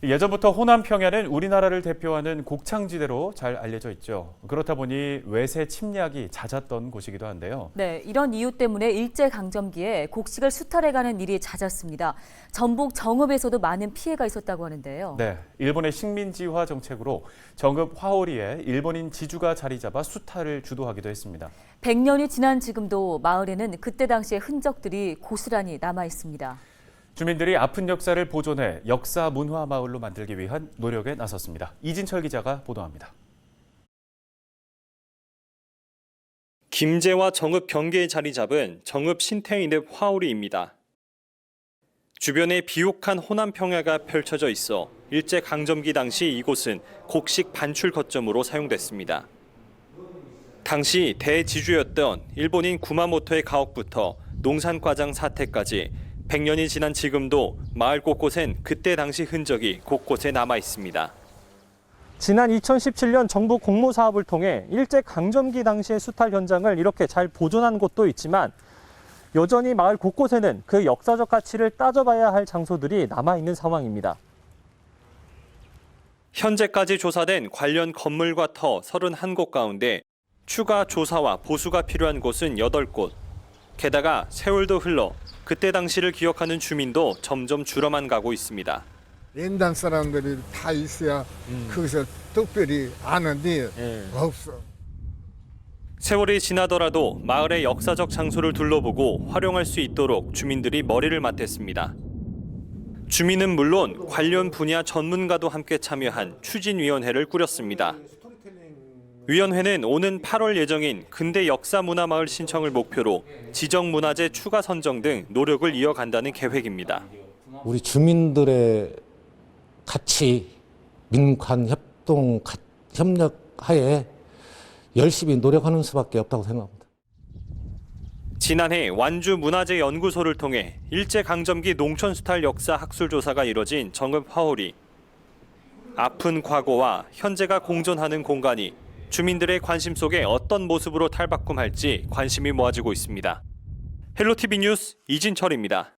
예전부터 호남 평야는 우리나라를 대표하는 곡창지대로 잘 알려져 있죠. 그렇다 보니 외세 침략이 잦았던 곳이기도 한데요. 네, 이런 이유 때문에 일제 강점기에 곡식을 수탈해가는 일이 잦았습니다. 전북 정읍에서도 많은 피해가 있었다고 하는데요. 네, 일본의 식민지화 정책으로 정읍 화오리에 일본인 지주가 자리 잡아 수탈을 주도하기도 했습니다. 100년이 지난 지금도 마을에는 그때 당시의 흔적들이 고스란히 남아 있습니다. 주민들이 아픈 역사를 보존해 역사 문화 마을로 만들기 위한 노력에 나섰습니다. 이진철 기자가 보도합니다. 김제와 정읍 경계에 자리 잡은 정읍 신태인읍 화오리입니다. 주변에 비옥한 호남 평야가 펼쳐져 있어 일제 강점기 당시 이곳은 곡식 반출 거점으로 사용됐습니다. 당시 대지주였던 일본인 구마모토의 가옥부터 농산과장 사태까지 100년이 지난 지금도 마을 곳곳엔 그때 당시 흔적이 곳곳에 남아 있습니다. 지난 2017년 정부 공모 사업을 통해 일제 강점기 당시의 수탈 현장을 이렇게 잘 보존한 곳도 있지만 여전히 마을 곳곳에는 그 역사적 가치를 따져봐야 할 장소들이 남아 있는 상황입니다. 현재까지 조사된 관련 건물과 터 31곳 가운데 추가 조사와 보수가 필요한 곳은 8곳. 게다가 세월도 흘러 그때 당시를 기억하는 주민도 점점 줄어만 가고 있습니다. 옛날 사람들이 다 있어야 거기서 특별히 아는데 없어. 세월이 지나더라도 마을의 역사적 장소를 둘러보고 활용할 수 있도록 주민들이 머리를 맞댔습니다. 주민은 물론 관련 분야 전문가도 함께 참여한 추진위원회를 꾸렸습니다. 위원회는 오는 8월 예정인 근대 역사 문화 마을 신청을 목표로 지정 문화재 추가 선정 등 노력을 이어간다는 계획입니다. 우리 주민들의 같이 민관 협동 가- 협력 하에 열심히 노력하는 수밖에 없다고 생각합니다. 지난해 완주 문화재 연구소를 통해 일제 강점기 농촌 수탈 역사 학술 조사가 이뤄진 정읍 화오리. 아픈 과거와 현재가 공존하는 공간이 주민들의 관심 속에 어떤 모습으로 탈바꿈할지 관심이 모아지고 있습니다. 헬로티비 뉴스 이진철입니다.